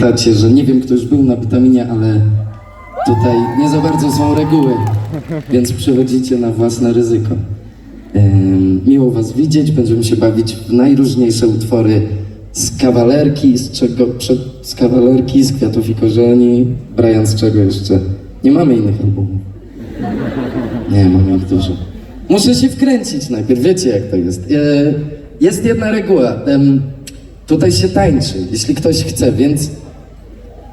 Tacie, że nie wiem, kto już był na witaminie, ale tutaj nie za bardzo są reguły, więc przychodzicie na własne ryzyko. Miło was widzieć, będziemy się bawić w najróżniejsze utwory z kawalerki, z czego, przed, z kawalerki, z kwiatów i korzeni, Brian z czego jeszcze? Nie mamy innych albumów. Nie, mamy ich dużo. Muszę się wkręcić najpierw, wiecie jak to jest. E, jest jedna reguła, tutaj się tańczy, jeśli ktoś chce, więc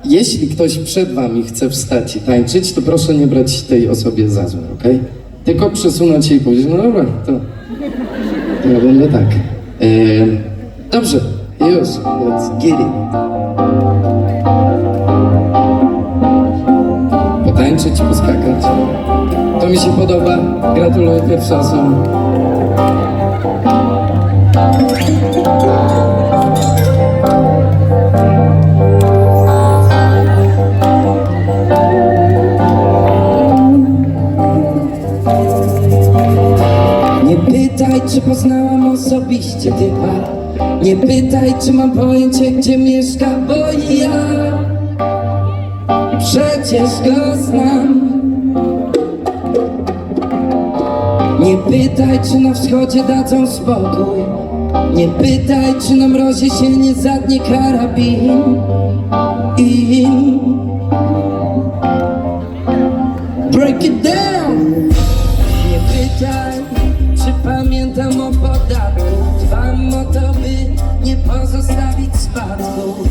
jeśli ktoś przed wami chce wstać i tańczyć, to proszę nie brać tej osobie za złe, okej? Tylko przesunąć się i powiedzieć, no dobra, to, ja będę tak. E, dobrze, już, let's get it. Potańczyć, poskakać. To mi się podoba. Gratuluję pierwsza osoba. Czy poznałam osobiście typa. Nie pytaj, czy mam pojęcie, gdzie mieszka, bo ja Przecież go znam. Nie pytaj, czy na wschodzie dadzą spokój. Nie pytaj, czy na mrozie się nie zadnie karabin. I follow